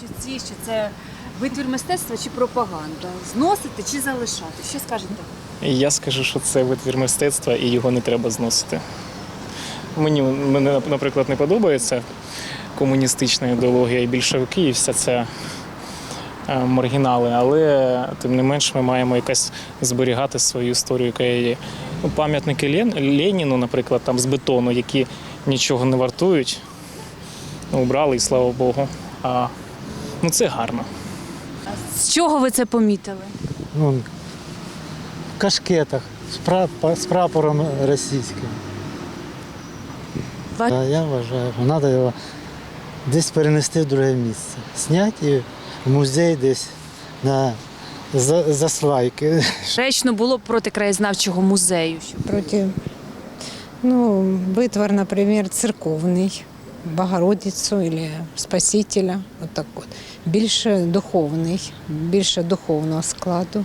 чи що це витвір мистецтва чи пропаганда? Зносити чи залишати? Що скажете? Я скажу, що це витвір мистецтва і його не треба зносити. Мені, мене, наприклад, не подобається комуністична ідеологія і більшовики, і вся ця е, маргінали, але тим не менш ми маємо якось зберігати свою історію, яка є. Ну, Пам'ятники Лен- Леніну, наприклад, там з бетону, які нічого не вартують, ну, убрали, і слава Богу. А, ну, це гарно. З чого ви це помітили? ну, в кашкетах з, прапор, з прапором російським. Ва- А я вважаю, що треба його десь перенести в друге місце. Зняти і в музей десь на за, заслайки. Речно було проти краєзнавчого музею. Що против, ну, вытвор, например, церковный, Богородицю или Спасителя, от так от. Більше духовний, більше духовного складу,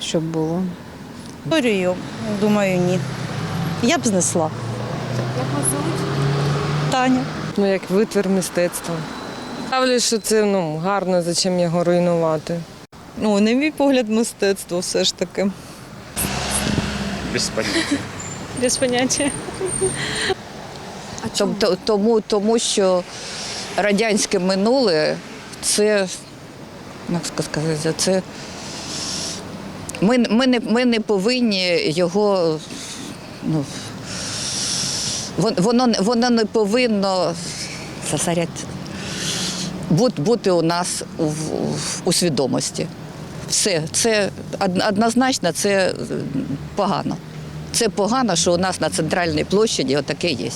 щоб було. Історію, думаю, ні. Я б знесла. Як вас звуть? Таня. Ну, як витвір мистецтва. Ставлю, що це ну, гарно, зачем його руйнувати. Ну, на мій погляд, мистецтво все ж таки. Без поняття. Без поняття. Тому, тому що радянське минуле це, як сказати, це ми, ми, не, ми не повинні його. Ну, воно, воно не повинно бути, у нас у, у свідомості. Все, це однозначно це погано. Це погано, що у нас на центральній площаді отаке є.